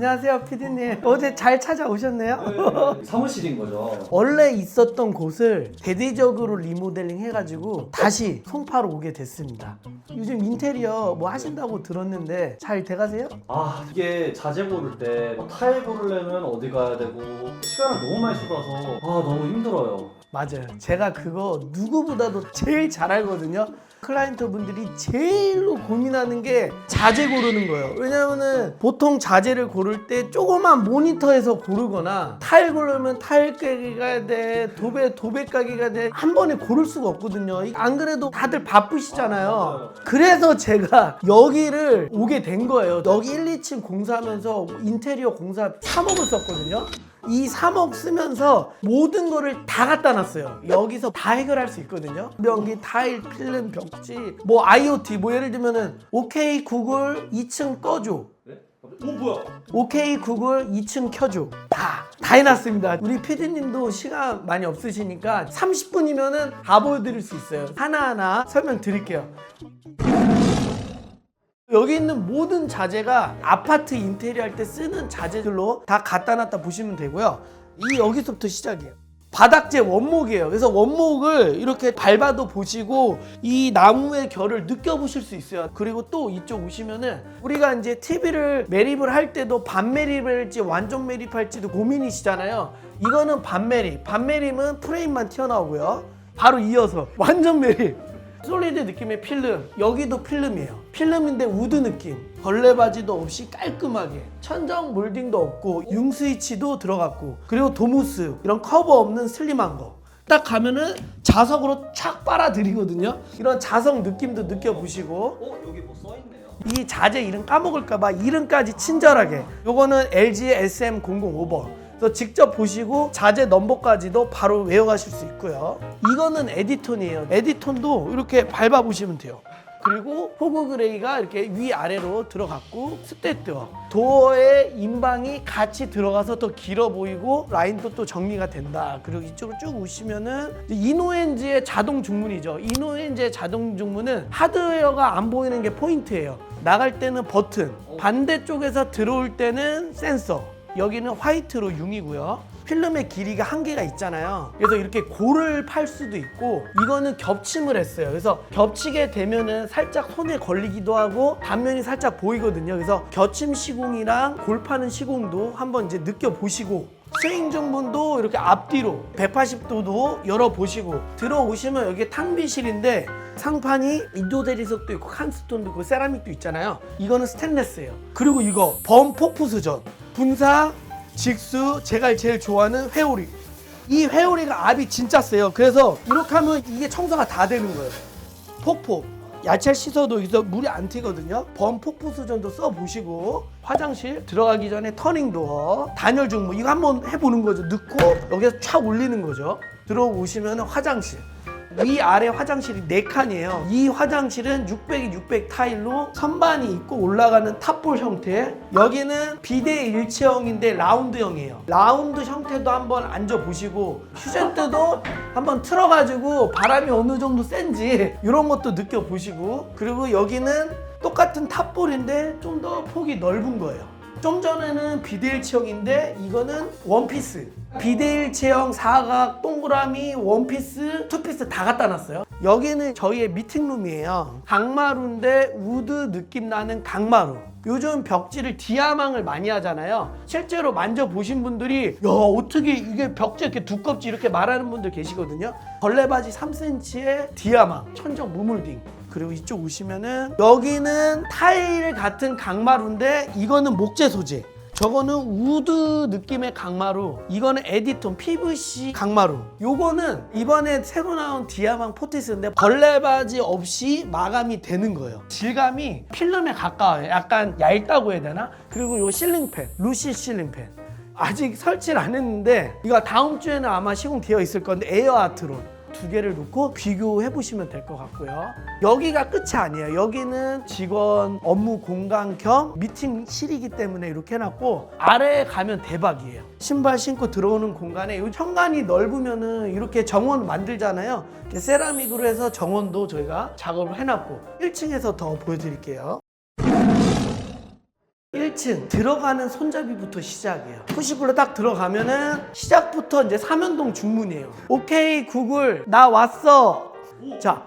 안녕하세요, 피디님. 어제 잘 찾아오셨네요. 사무실인 거죠. 원래 있었던 곳을 대대적으로 리모델링 해가지고 다시 송파로 오게 됐습니다. 요즘 인테리어 뭐 하신다고 들었는데 잘 돼가세요? 아 이게 자재 고를 때뭐 타일 고르려면 어디 가야 되고 시간을 너무 많이 쏟아서 아 너무 힘들어요. 맞아요. 제가 그거 누구보다도 제일 잘 알거든요. 클라이언트 분들이 제일로 고민하는 게 자재 고르는 거예요. 왜냐면은 보통 자재를 고를 때 조그만 모니터에서 고르거나 타일 고르면 타일 가게가 돼, 도배 도배 가게가 돼. 한 번에 고를 수가 없거든요. 안 그래도 다들 바쁘시잖아요. 그래서 제가 여기를 오게 된 거예요. 여기 1, 2층 공사하면서 인테리어 공사 3억을 썼거든요. 이 3억 쓰면서 모든 거를 다 갖다 놨어요. 여기서 다 해결할 수 있거든요. 변기, 타일, 필름, 벽지, 뭐 IoT, 뭐 예를 들면은 오케이 구글 2층 꺼줘. 네? 오 뭐야? 오케이 구글 2층 켜줘. 다, 다 해놨습니다. 우리 피디님도 시간 많이 없으시니까 30분이면은 다 보여드릴 수 있어요. 하나하나 설명 드릴게요. 여기 있는 모든 자재가 아파트 인테리어 할 때 쓰는 자재들로 다 갖다 놨다 보시면 되고요. 이 여기서부터 시작이에요. 바닥재 원목이에요. 그래서 원목을 이렇게 밟아도 보시고 이 나무의 결을 느껴보실 수 있어요. 그리고 또 이쪽 오시면은 우리가 이제 TV를 매립을 할 때도 반 매립을 할지 완전 매립할지도 고민이시잖아요. 이거는 반 매립. 반 매립은 프레임만 튀어나오고요. 바로 이어서 완전 매립. 솔리드 느낌의 필름. 여기도 필름이에요. 필름인데 우드 느낌. 벌레 바지도 없이 깔끔하게. 천정 몰딩도 없고 융 스위치도 들어갔고 그리고 도무스. 이런 커버 없는 슬림한 거. 딱 가면은 자석으로 촥 빨아들이거든요. 이런 자석 느낌도 느껴보시고. 어 여기 뭐 써 있네요. 이 자재 이름 까먹을까봐 이름까지 친절하게. 요거는 LG SM005번 그래서 직접 보시고 자재 넘버까지도 바로 외워가실 수 있고요. 이거는 에디톤이에요. 에디톤도 이렇게 밟아보시면 돼요. 그리고 호그 그레이가 이렇게 위아래로 들어갔고 스테트어. 도어의 인방이 같이 들어가서 더 길어 보이고 라인도 또 정리가 된다. 그리고 이쪽으로 쭉 오시면은 이노엔즈의 자동 중문이죠. 이노엔즈의 자동 중문은 하드웨어가 안 보이는 게 포인트예요. 나갈 때는 버튼 반대쪽에서 들어올 때는 센서 여기는 화이트로 융이고요. 필름의 길이가 한계가 있잖아요. 그래서 이렇게 골을 팔 수도 있고 이거는 겹침을 했어요. 그래서 겹치게 되면은 살짝 손에 걸리기도 하고 단면이 살짝 보이거든요. 그래서 겹침 시공이랑 골 파는 시공도 한번 이제 느껴보시고 스윙 중분도 이렇게 앞뒤로 180도도 열어보시고 들어오시면 여기 탕비실인데 상판이 인도 대리석도 있고 칸스톤도 있고 세라믹도 있잖아요. 이거는 스테인레스예요. 그리고 이거 범 폭포 수전 분사 직수 제가 제일 좋아하는 회오리. 이 회오리가 압이 진짜 세요. 그래서 이렇게 하면 이게 청소가 다 되는 거예요. 폭포. 야채 씻어도 여기서 물이 안 튀거든요. 범폭포 수전도 써보시고 화장실 들어가기 전에 터닝 도어 단열 중무 이거 한번 해보는 거죠. 넣고 여기서 촥 올리는 거죠. 들어오시면 화장실 위아래 화장실이 네칸이에요 이 화장실은 600에 600 타일로 선반이 있고 올라가는 탑볼 형태. 여기는 비대 일체형인데 라운드형이에요. 라운드 형태도 한번 앉아보시고 휴젠트도 한번 틀어가지고 바람이 어느 정도 센지 이런 것도 느껴보시고 그리고 여기는 똑같은 탑볼인데 좀 더 폭이 넓은 거예요. 좀 전에는 비대일 체형인데 이거는 원피스. 비대일 체형 사각 동그라미 원피스 투피스 다 갖다 놨어요. 여기는 저희의 미팅룸이에요. 강마루인데 우드 느낌 나는 강마루. 요즘 벽지를 디아망을 많이 하잖아요. 실제로 만져보신 분들이 야 어떻게 이게 벽지 이렇게 두껍지 이렇게 말하는 분들 계시거든요. 벌레바지 3cm의 디아망 천정 무물딩 그리고 이쪽 오시면은 여기는 타일 같은 강마루인데 이거는 목재 소재. 저거는 우드 느낌의 강마루. 이거는 에디톤 PVC 강마루. 요거는 이번에 새로 나온 디아망 포티스인데 벌레 바지 없이 마감이 되는 거예요. 질감이 필름에 가까워요. 약간 얇다고 해야 되나? 그리고 요 실링팬, 루시 실링팬. 아직 설치를 안 했는데 이거 다음 주에는 아마 시공되어 있을 건데 에어 아트론. 두 개를 놓고 비교해 보시면 될 것 같고요. 여기가 끝이 아니에요. 여기는 직원 업무 공간 겸 미팅실이기 때문에 이렇게 해놨고 아래에 가면 대박이에요. 신발 신고 들어오는 공간에 이 현관이 넓으면은 이렇게 정원 만들잖아요. 세라믹으로 해서 정원도 저희가 작업을 해놨고 1층에서 더 보여드릴게요. 1층 1층 들어가는 손잡이부터 시작이에요. 푸시블로 딱 들어가면은 시작부터 이제 삼연동 중문이에요. 오케이 구글 나 왔어. 자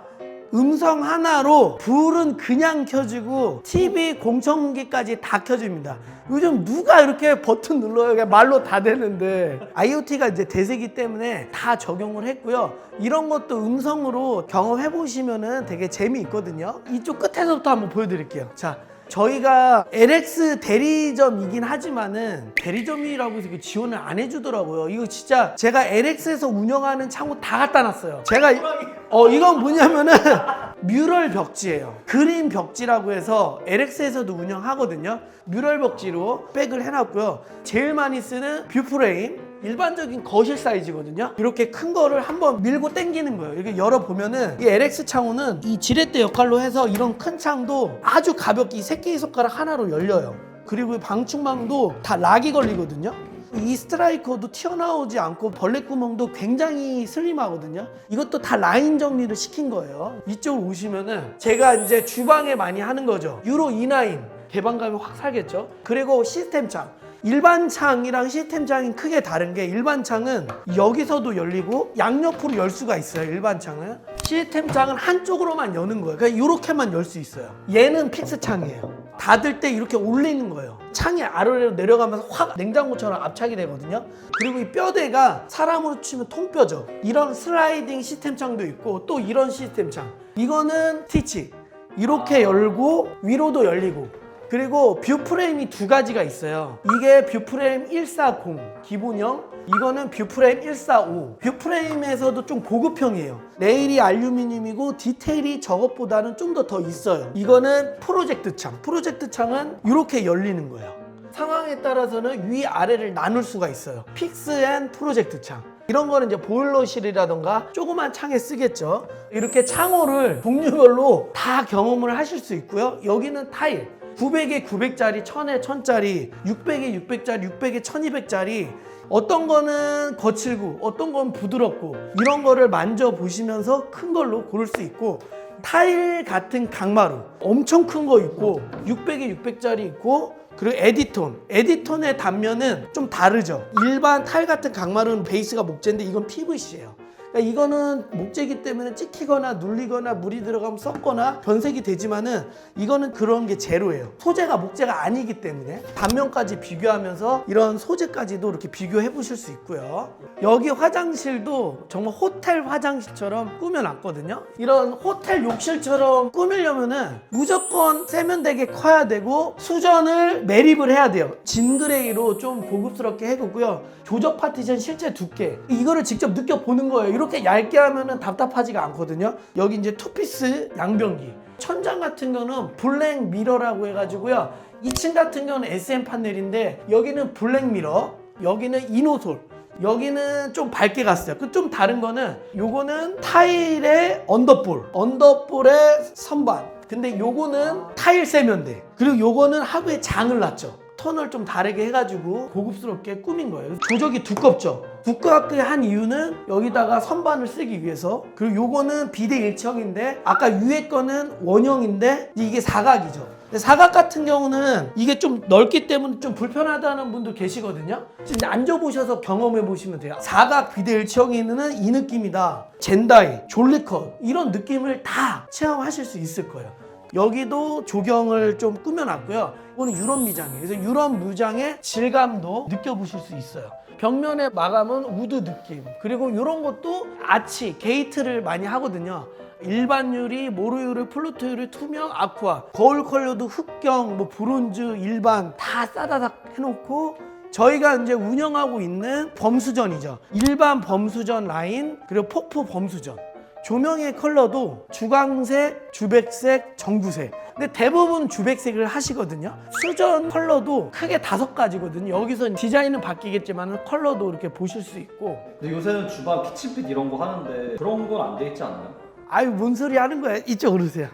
음성 하나로 불은 그냥 켜지고 TV 공청기까지 다 켜집니다. 요즘 누가 이렇게 버튼 눌러요? 그냥 말로 다 되는데 IoT가 이제 대세기 때문에 다 적용을 했고요. 이런 것도 음성으로 경험해 보시면은 되게 재미있거든요. 이쪽 끝에서부터 한번 보여드릴게요. 자. 저희가 LX 대리점이긴 하지만은 대리점이라고 해서 이거 지원을 안 해주더라고요. 이거 진짜 제가 LX에서 운영하는 창호 다 갖다 놨어요. 제가 이- 어 이건 뭐냐면은 뮤럴 벽지예요. 그림 벽지라고 해서 LX에서도 운영하거든요. 뮤럴 벽지로 백을 해놨고요. 제일 많이 쓰는 뷰프레임. 일반적인 거실 사이즈거든요. 이렇게 큰 거를 한번 밀고 당기는 거예요. 이렇게 열어보면은 이 LX 창호는 이 지렛대 역할로 해서 이런 큰 창도 아주 가볍게 이 새끼 손가락 하나로 열려요. 그리고 이 방충망도 다 락이 걸리거든요. 이 스트라이커도 튀어나오지 않고 벌레 구멍도 굉장히 슬림하거든요. 이것도 다 라인 정리를 시킨 거예요. 이쪽으로 오시면은 제가 이제 주방에 많이 하는 거죠. 유로 E9 개방감이 확 살겠죠. 그리고 시스템 창. 일반 창이랑 시스템 창이 크게 다른 게 일반 창은 여기서도 열리고 양옆으로 열 수가 있어요. 일반 창은 시스템 창은 한쪽으로만 여는 거예요. 그러니까 이렇게만 열 수 있어요. 얘는 픽스 창이에요. 닫을 때 이렇게 올리는 거예요. 창이 아래로 내려가면서 확 냉장고처럼 압착이 되거든요. 그리고 이 뼈대가 사람으로 치면 통뼈죠. 이런 슬라이딩 시스템 창도 있고 또 이런 시스템 창. 이거는 스티치. 이렇게 열고 위로도 열리고 그리고 뷰 프레임이 두 가지가 있어요. 이게 뷰 프레임 140 기본형, 이거는 뷰 프레임 145. 뷰 프레임에서도 좀 고급형이에요. 레일이 알루미늄이고 디테일이 저것보다는 좀 더 더 있어요. 이거는 프로젝트 창. 프로젝트 창은 이렇게 열리는 거예요. 상황에 따라서는 위 아래를 나눌 수가 있어요. 픽스 앤 프로젝트 창. 이런 거는 이제 보일러실이라던가 조그만 창에 쓰겠죠. 이렇게 창호를 종류별로 다 경험을 하실 수 있고요. 여기는 타일. 900에 900짜리, 1000에 1000짜리, 600에 600짜리, 600에 1200짜리 어떤 거는 거칠고 어떤 건 부드럽고 이런 거를 만져 보시면서 큰 걸로 고를 수 있고 타일 같은 강마루 엄청 큰 거 있고 600에 600짜리 있고 그리고 에디톤. 에디톤의 단면은 좀 다르죠. 일반 타일 같은 강마루는 베이스가 목재인데 이건 PVC예요 그러니까 이거는 목재기 때문에 찍히거나 눌리거나 물이 들어가면 썩거나 변색이 되지만은 이거는 그런 게 제로예요. 소재가 목재가 아니기 때문에 단면까지 비교하면서 이런 소재까지도 이렇게 비교해 보실 수 있고요. 여기 화장실도 정말 호텔 화장실처럼 꾸며놨거든요. 이런 호텔 욕실처럼 꾸미려면은 무조건 세면대게 커야 되고 수전을 매립을 해야 돼요. 진그레이로 좀 고급스럽게 해놓고요. 조적 파티션 실제 두께 이거를 직접 느껴보는 거예요. 이렇게 얇게 하면은 답답하지가 않거든요. 여기 이제 투피스 양변기. 천장 같은 거는 블랙 미러라고 해가지고요. 2층 같은 경우는 SM 판넬인데 여기는 블랙 미러, 여기는 이노솔. 여기는 좀 밝게 갔어요. 그 좀 다른 거는 요거는 타일의 언더볼, 언더볼의 선반. 근데 요거는 타일 세면대. 그리고 요거는 하부에 장을 놨죠. 턴을 좀 다르게 해가지고 고급스럽게 꾸민 거예요. 조적이 두껍죠. 두껍게 한 이유는 여기다가 선반을 쓰기 위해서. 그리고 요거는 비대 일체형인데 아까 위에 거는 원형인데 이게 사각이죠. 사각 같은 경우는 이게 좀 넓기 때문에 좀 불편하다는 분도 계시거든요. 진짜 앉아보셔서 경험해 보시면 돼요. 사각 비대 일체형에는 이 느낌이다. 젠다이, 졸리컷 이런 느낌을 다 체험하실 수 있을 거예요. 여기도 조경을 좀 꾸며놨고요. 이거는 유럽 미장이에요. 그래서 유럽 무장의 질감도 느껴보실 수 있어요. 벽면의 마감은 우드 느낌. 그리고 이런 것도 아치, 게이트를 많이 하거든요. 일반 유리, 모루 유리, 플루트 유리, 투명, 아쿠아. 거울 컬러도 흑경, 뭐 브론즈, 일반 다 싸다닥 해놓고 저희가 이제 운영하고 있는 범수전이죠. 일반 범수전 라인, 그리고 폭포 범수전. 조명의 컬러도 주광색, 주백색, 정구색. 근데 대부분 주백색을 하시거든요. 수전 컬러도 크게 다섯 가지거든요. 여기서 디자인은 바뀌겠지만 컬러도 이렇게 보실 수 있고. 근데 요새는 주방 키친핏 이런 거 하는데 그런 건 안 돼 있지 않나요? 아유 뭔 소리 하는 거야? 이쪽으로 오세요.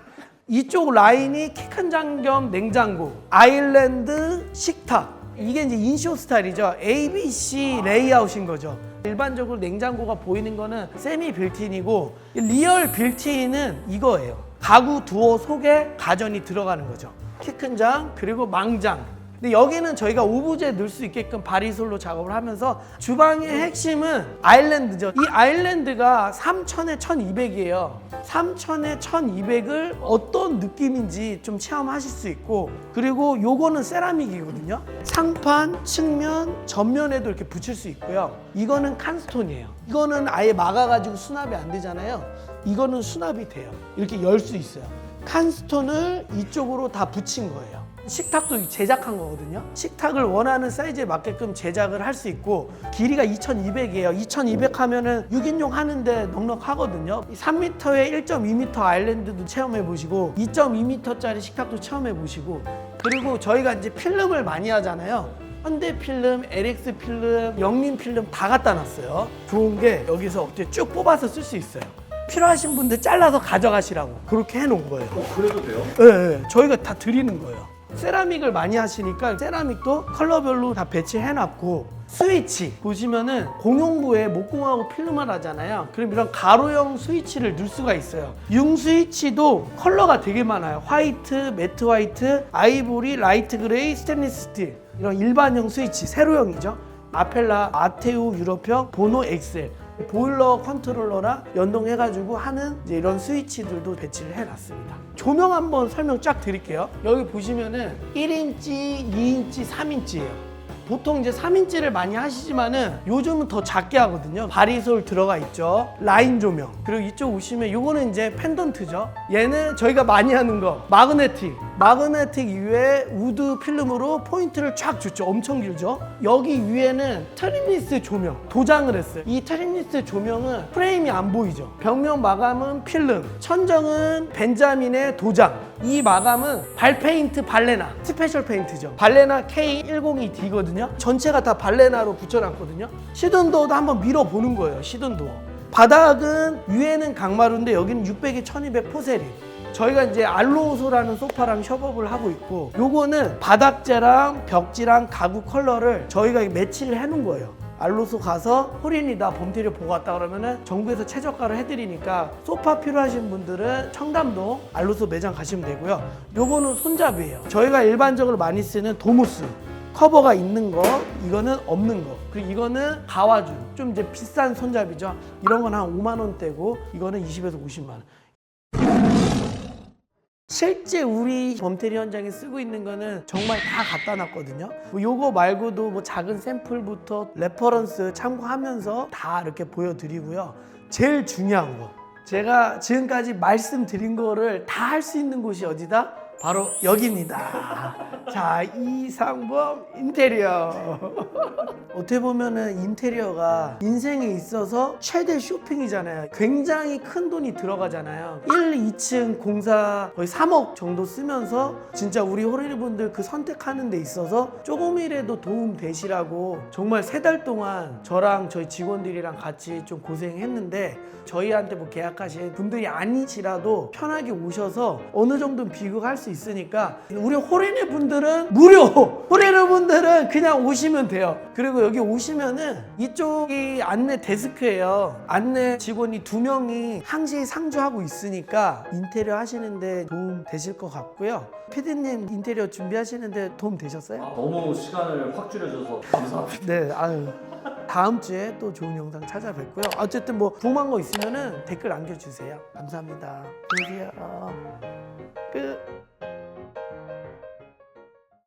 이쪽 라인이 키 큰 장겸 냉장고, 아일랜드 식탁. 이게 이제 인쇼 스타일이죠. ABC 레이아웃인 거죠. 일반적으로 냉장고가 보이는 거는 세미 빌트인이고 리얼 빌트인은 이거예요. 가구 두어 속에 가전이 들어가는 거죠. 키 큰 장 그리고 망장 근데 여기는 저희가 오브제 넣을 수 있게끔 바리솔로 작업을 하면서 주방의 핵심은 아일랜드죠. 이 아일랜드가 3,000에 1,200이에요. 3,000에 1,200을 어떤 느낌인지 좀 체험하실 수 있고 그리고 요거는 세라믹이거든요. 상판, 측면, 전면에도 이렇게 붙일 수 있고요. 이거는 칸스톤이에요. 이거는 아예 막아가지고 수납이 안 되잖아요. 이거는 수납이 돼요. 이렇게 열 수 있어요. 칸스톤을 이쪽으로 다 붙인 거예요. 식탁도 제작한 거거든요. 식탁을 원하는 사이즈에 맞게끔 제작을 할 수 있고 길이가 2200이에요. 2200 하면은 6인용 하는데 넉넉하거든요. 3m에 1.2m 아일랜드도 체험해 보시고 2.2m짜리 식탁도 체험해 보시고 그리고 저희가 이제 필름을 많이 하잖아요. 현대 필름, LX 필름, 영림 필름 다 갖다 놨어요. 좋은 게 여기서 어떻게 쭉 뽑아서 쓸 수 있어요. 필요하신 분들 잘라서 가져가시라고 그렇게 해놓은 거예요. 어, 그래도 돼요? 네, 네, 저희가 다 드리는 거예요. 세라믹을 많이 하시니까 세라믹도 컬러별로 다 배치해놨고 스위치 보시면은 공용부에 목공하고 필름을 하잖아요. 그럼 이런 가로형 스위치를 넣을 수가 있어요. 융 스위치도 컬러가 되게 많아요. 화이트, 매트 화이트, 아이보리, 라이트 그레이, 스테인리스 스틸 이런 일반형 스위치 세로형이죠. 아펠라, 아테우 유럽형, 보노 엑셀 보일러 컨트롤러랑 연동해가지고 하는 이런 스위치들도 배치를 해놨습니다. 조명 한번 설명 쫙 드릴게요. 여기 보시면은 1인치, 2인치, 3인치예요. 보통 이제 3인치를 많이 하시지만은 요즘은 더 작게 하거든요. 바리솔 들어가 있죠. 라인 조명. 그리고 이쪽 오시면 요거는 이제 펜던트죠. 얘는 저희가 많이 하는 거 마그네틱. 마그네틱 이외에 우드 필름으로 포인트를 쫙 줬죠. 엄청 길죠. 여기 위에는 트림리스 조명 도장을 했어요. 이 트림리스 조명은 프레임이 안 보이죠. 벽면 마감은 필름, 천정은 벤자민의 도장. 이 마감은 발페인트 발레나 스페셜 페인트죠. 발레나 K102D거든요. 전체가 다 발레나로 붙여놨거든요. 시든도어도 한번 밀어보는 거예요. 시든도어. 바닥은 위에는 강마루인데 여기는 600에 1200 포세린. 저희가 이제 알로소라는 소파랑 협업을 하고 있고 요거는 바닥재랑 벽지랑 가구 컬러를 저희가 매치를 해 놓은 거예요. 알로소 가서 호린이다 범테리어 보고 왔다 그러면은 정부에서 최저가를 해드리니까 소파 필요하신 분들은 청담동 알로소 매장 가시면 되고요. 요거는 손잡이에요. 저희가 일반적으로 많이 쓰는 도무스 커버가 있는 거, 이거는 없는 거. 그리고 이거는 가와주. 좀 이제 비싼 손잡이죠. 이런 건 한 5만 원대고 이거는 20에서 50만 원. 실제 우리 범테리 현장에 쓰고 있는 거는 정말 다 갖다 놨거든요. 뭐 요거 말고도 뭐 작은 샘플부터 레퍼런스 참고하면서 다 이렇게 보여드리고요. 제일 중요한 거. 제가 지금까지 말씀드린 거를 다 할 수 있는 곳이 어디다? 바로 여기입니다. 자, 이상범 인테리어. 어떻게 보면은 인테리어가 인생에 있어서 최대 쇼핑이잖아요. 굉장히 큰 돈이 들어가잖아요. 1, 2층 공사 거의 3억 정도 쓰면서 진짜 우리 호레리 분들 그 선택하는 데 있어서 조금이라도 도움 되시라고 정말 세 달 동안 저랑 저희 직원들이랑 같이 좀 고생했는데 저희한테 뭐 계약하신 분들이 아니시라도 편하게 오셔서 어느 정도는 비교할 수 있으니까 우리 호레네 분들은 무료 호레네 분들은 그냥 오시면 돼요 그리고 여기 오시면은 이쪽이 안내 데스크예요 안내 직원이 두 명이 항시 상주하고 있으니까 인테리어 하시는데 도움 되실 것 같고요 피디님 인테리어 준비하시는데 도움 되셨어요? 아, 너무 시간을 확 줄여줘서 감사합니다. 네, 아유. 다음 주에 또 좋은 영상 찾아뵙고요. 어쨌든 뭐 궁금한 거 있으면은 댓글 남겨주세요. 감사합니다. 안녕히 계세요. 끝.